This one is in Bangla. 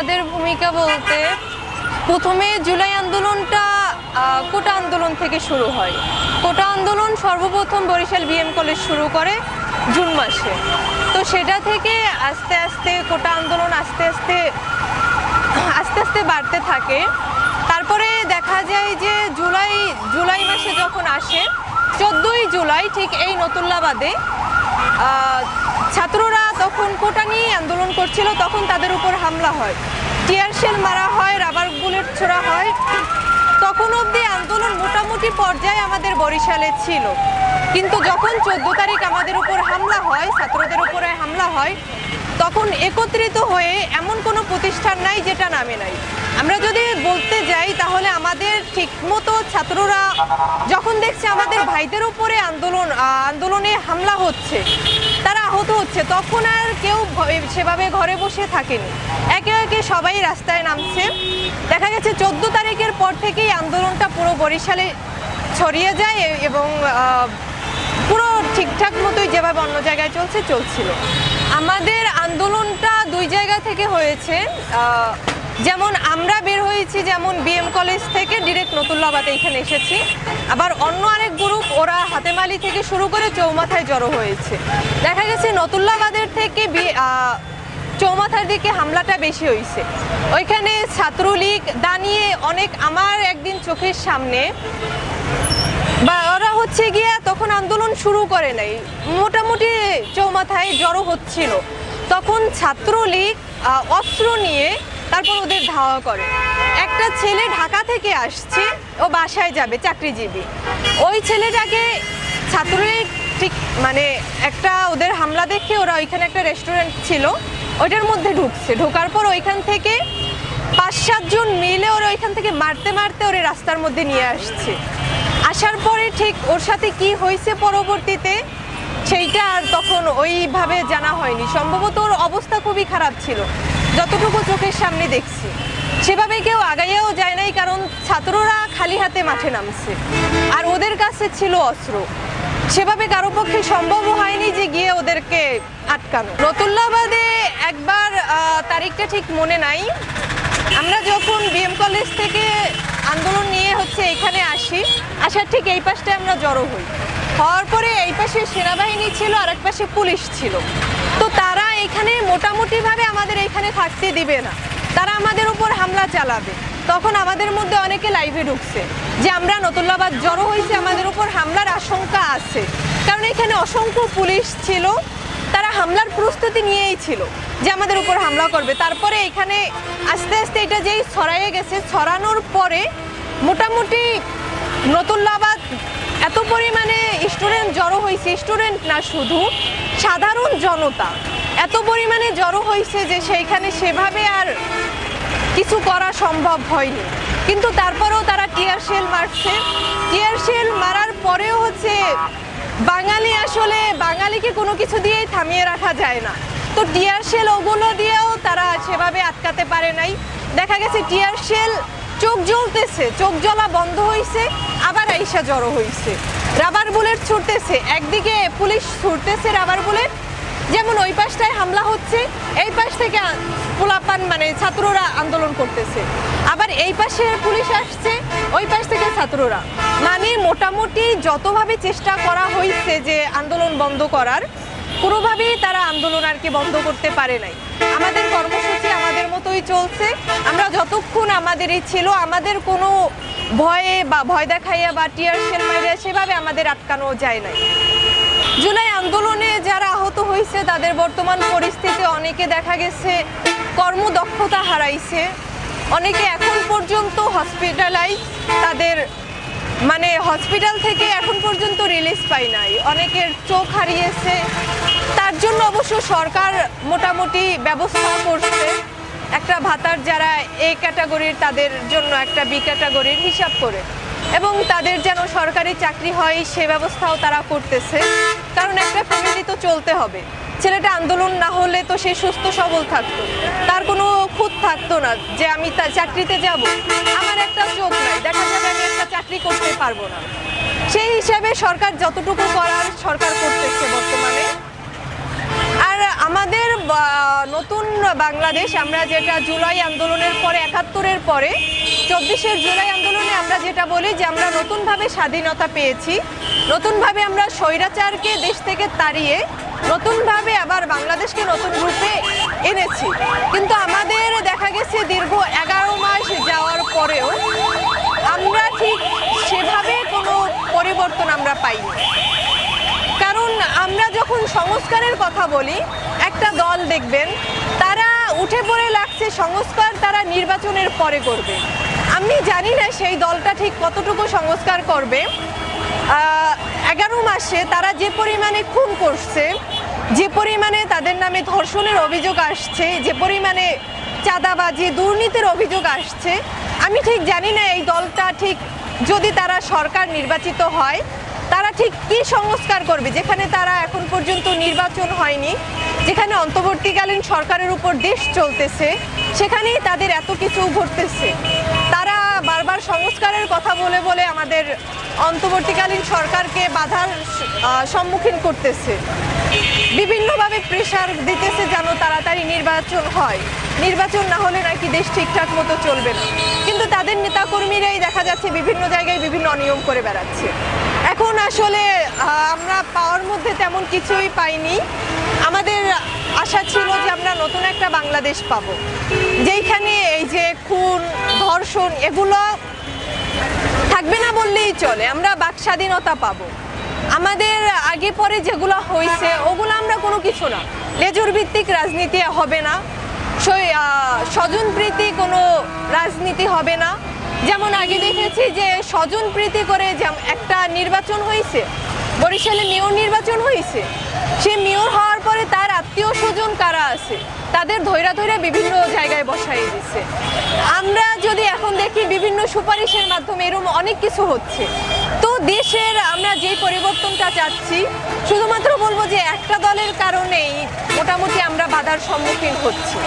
আমাদের ভূমিকা বলতে প্রথমে জুলাই আন্দোলনটা কোটা আন্দোলন থেকে শুরু হয়। কোটা আন্দোলন সর্বপ্রথম বরিশাল বিএম কলেজ শুরু করে জুন মাসে। তো সেটা থেকে আস্তে আস্তে কোটা আন্দোলন আস্তে আস্তে আস্তে আস্তে বাড়তে থাকে। তারপরে দেখা যায় যে জুলাই জুলাই মাসে যখন আসে, চোদ্দোই জুলাই ঠিক এই নতুল্লাবাদে আহ, ছাত্ররা তখন কোটা নিয়ে আন্দোলন করছিল, তখন তাদের উপর হামলা হয়। টিয়ার শেল মারা হয়, রাবার বুলেট ছোড়া হয়। তখন অবধি আন্দোলন মোটামুটি পর্যায়ে আমাদের বরিশালে ছিল। কিন্তু যখন চোদ্দ তারিখ আমাদের উপর হামলা হয়, ছাত্রদের উপরে হামলা হয়, তখন একত্রিত হয়ে এমন কোনো প্রতিষ্ঠান নাই যেটা নামে নাই। আমরা যদি বলতে যাই, তাহলে আমাদের ঠিকমতো ছাত্ররা যখন দেখছে আমাদের ভাইদের উপরে আন্দোলন আন্দোলনে হামলা হচ্ছে তারা আহত হচ্ছে। তখন আর কেউ সেভাবে ঘরে বসে থাকেনি। একে একে সবাই রাস্তায় নামছে। দেখা গেছে, চোদ্দ তারিখের পর থেকেই আন্দোলনটা পুরো বরিশালে ছড়িয়ে যায় এবং পুরো ঠিকঠাক মতোই যেভাবে অন্য জায়গায় চলছে, চলছিল। আমাদের আন্দোলনটা দুই জায়গা থেকে হয়েছে। যেমন আমরা বের হয়েছি, যেমন বিএম কলেজ থেকে ডিরেক্ট নতুল্লাবাদে এখানে এসেছি। আবার অন্য আরেক গ্রুপ ওরা হাতেমালি থেকে শুরু করে চৌমাথায় জড়ো হয়েছে। দেখা গেছে নতুল্লাবাদের থেকে চৌমাথার দিকে হামলাটা বেশি হয়েছে। ওইখানে ছাত্রলীগ দাঁড়িয়ে অনেক আমার একদিন চোখের সামনে। বা ওরা হচ্ছে গিয়ে তখন আন্দোলন শুরু করে নাই। মোটামুটি চৌমাথায় জড়ো হচ্ছিল। তখন ছাত্রলীগ অস্ত্র নিয়ে তারপর ওদের ধাওয়া করে। একটা ছেলে ঢাকা থেকে আসছে, ও বাসায় যাবে, চাকরিজীবী। ওই ছেলেটাকে ছাত্রলীগ ঠিক মানে একটা ওদের হামলা দেখে ওরা ওইখানে একটা রেস্টুরেন্ট ছিল, ওইটার মধ্যে ঢুকছে। ঢোকার পর ওইখান থেকে পাঁচ সাতজন মিলে ওরা ওইখান থেকে মারতে মারতে ওরে রাস্তার মধ্যে নিয়ে আসছে। আসার পরে ঠিক ওর সাথে কি হয়েছে পরবর্তীতে, সেইটা আর তখন ওইভাবে জানা হয়নি। সম্ভবত ওর অবস্থা খুবই খারাপ ছিল। যতটুকু চোখের সামনে দেখছি সেভাবে কেউ আগাইয়াও যায় নাই, কারণ ছাত্ররা খালি হাতে মাঠে নামছে। আর ওদের কাছে ছিল অস্ত্র। সেভাবে কারও পক্ষে সম্ভব হয়নি যে গিয়ে ওদেরকে আটকানো। রতুল্লাবাদে একবার তারিখটা ঠিক মনে নাই। আমরা যখন বিএম কলেজ থেকে আন্দোলন নিয়ে হচ্ছে এখানে আসি, আসার ঠিক এই পাশটায় আমরা জড়ো হই। হওয়ার পরে এই পাশে সেনাবাহিনী ছিল আর এক পাশে পুলিশ ছিল। তো তারা এখানে মোটামুটিভাবে আমাদের এখানে থাকতে দিবে না। তারা আমাদের উপর হামলা চালাবে। তখন আমাদের মধ্যে অনেকে লাইভে ঢুকছে। যে আমরা নতুল্লাবাদ জড়ো হয়েছে, আমাদের উপর হামলার আশঙ্কা আছে। কারণ এখানে অসংখ্য পুলিশ ছিল। তারা হামলার প্রস্তুতি নিয়েই ছিল যে আমাদের উপর হামলা করবে। তারপরে এখানে আস্তে আস্তে এটা যেই ছড়াইয়ে গেছে, ছড়ানোর পরে মোটামুটি নতুল্লাবাদ এত পরিমাণে স্টুডেন্ট জড়ো হয়েছে। স্টুডেন্ট না শুধু, সাধারণ জনতা এত পরিমাণে জড়ো হয়েছে যে সেইখানে সেভাবে আর কিছু করা সম্ভব হয়নি। কিন্তু তারপরেও তারা টিয়ার শেল মারছে। টিয়ার শেল মারার পরেও হচ্ছে বাঙালি আসলে, বাঙালিকে কোনো কিছু দিয়েই থামিয়ে রাখা যায় না। তো টিয়ার শেল ওগুলো দিয়েও তারা সেভাবে আটকাতে পারে নাই। দেখা গেছে টিয়ার শেল চোখ জ্বলতেছে, চোখ জ্বলা বন্ধ হয়েছে আবার আইসা জড়ো হয়েছে রাবার বুলেট ছুটতেছে, একদিকে পুলিশ ছুটতেছে রাবার বুলেট যেমন ওই পাশটায় হামলা হচ্ছে, এই পাশ থেকে পোলাপান মানে ছাত্ররা আন্দোলন করতেছে। আবার এই পাশে পুলিশ আসছে, ওই পাশ থেকে ছাত্ররা। মানে মোটামুটি যতভাবে চেষ্টা করা হয়েছে যে আন্দোলন বন্ধ করার, কোনোভাবেই তারা আন্দোলন আর কি বন্ধ করতে পারে নাই। আমাদের কর্মসূচি আমাদের মতোই চলছে। আমরা যতক্ষণ আমাদেরই ছিল, আমাদের কোনো ভয়ে বা ভয় দেখাইয়া বা টিয়ার শেল মাইরা সেভাবে আমাদের আটকানো যায় নাই। জুলাই আন্দোলনে যারা আহত হয়েছে, তাদের বর্তমান পরিস্থিতি, অনেকে দেখা গেছে কর্মদক্ষতা হারাইছে। অনেকে এখন পর্যন্ত হসপিটালাইজ তাদের মানে হসপিটাল থেকে এখন পর্যন্ত রিলিজ পাই নাই। অনেকের চোখ হারিয়েছে। তার জন্য অবশ্য সরকার মোটামুটি ব্যবস্থা করছে। একটা ভাতার যারা এ ক্যাটাগরির তাদের জন্য একটা বি ক্যাটাগরির হিসাব করে। এবং তাদের যেন সরকারি চাকরি হয়, সে ব্যবস্থাও তারা করতেছে। কারণ একটা ফ্যামিলি তো চলতে হবে। ছেলেটা আন্দোলন না হলে তো সে সুস্থ, সবল থাকতো। তার কোনো খুঁত থাকতো না যে আমি তার চাকরিতে যাব। আমার একটা চোখ নাই, দেখা যাবে আমি একটা চাকরি করতে পারব না। সেই হিসাবে সরকার যতটুকু করার সরকার করতেছে বর্তমানে। আমাদের নতুন বাংলাদেশ, আমরা যেটা জুলাই আন্দোলনের পরে, একাত্তরের পরে, চব্বিশের জুলাই আন্দোলনে আমরা যেটা বলি যে আমরা নতুনভাবে স্বাধীনতা পেয়েছি। নতুনভাবে আমরা স্বৈরাচারকে দেশ থেকে তাড়িয়ে নতুনভাবে আবার বাংলাদেশকে নতুন রূপে এনেছি। কিন্তু আমাদের দেখা গেছে দীর্ঘ এগারো মাস যাওয়ার পরেও আমরা ঠিক সেভাবে কোনো পরিবর্তন আমরা পাইনি। আমরা যখন সংস্কারের কথা বলি, একটা দল দেখবেন, তারা উঠে পড়ে লাগছে, সংস্কার তারা নির্বাচনের পরে করবে। আমি জানি না সেই দলটা ঠিক কতটুকু সংস্কার করবে। এগারো মাসে তারা যে পরিমাণে খুন করছে, যে পরিমাণে তাদের নামে ধর্ষণের অভিযোগ আসছে, যে পরিমাণে চাঁদাবাজি, দুর্নীতির অভিযোগ আসছে, আমি ঠিক জানি না এই দলটা ঠিক যদি তারা সরকার নির্বাচিত হয় ঠিক কি সংস্কার করবে? যেখানে তারা এখন পর্যন্ত নির্বাচন হয়নি, যেখানে অন্তর্বর্তীকালীন সরকারের উপর দেশ চলতেছে, সেখানেই তাদের এত কিছু ঘটতেছে। তারা বারবার সংস্কারের কথা বলে বলে আমাদের অন্তর্বর্তীকালীন সরকারকে বাধার সম্মুখীন করতেছে। বিভিন্নভাবে প্রেশার দিতেছে যেন তাড়াতাড়ি নির্বাচন হয়। নির্বাচন না হলে নাকি দেশ ঠিকঠাক মতো চলবে না। কিন্তু তাদের নেতাকর্মীরাই দেখা যাচ্ছে বিভিন্ন জায়গায় বিভিন্ন অনিয়ম করে বেড়াচ্ছে। এখন আসলে আমরা পাওয়ার মধ্যে তেমন কিছুই পাইনি। আমাদের আশা ছিল যে আমরা নতুন একটা বাংলাদেশ পাবো। যেইখানে এই যে খুন ধর্ষণ এগুলো থাকবে না বললেই চলে আমরা বাক স্বাধীনতা পাবো। আমাদের আগে পরে যেগুলো হয়েছে ওগুলো আমরা কোনো কিছু না। লেজুর ভিত্তিক রাজনীতি হবে না আহ, স্বজনপ্রীতি কোনো রাজনীতি হবে না। যেমন আগে দেখেছি যে স্বজন প্রীতি করে একটা নির্বাচন হয়েছে, বরিশালে মেয়র নির্বাচন হয়েছে। সে মেয়র হওয়ার পরে তার আত্মীয় স্বজন কারা আছে, তাদের ধৈরা ধৈরা বিভিন্ন জায়গায় বসাই দিচ্ছে আমরা যদি এখন দেখি বিভিন্ন সুপারিশের মাধ্যমে এরকম অনেক কিছু হচ্ছে। তো দেশের আমরা যে পরিবর্তনটা চাচ্ছি, শুধুমাত্র বলব যে একটা দলের কারণেই মোটামুটি আমরা বাধার সম্মুখীন হচ্ছি।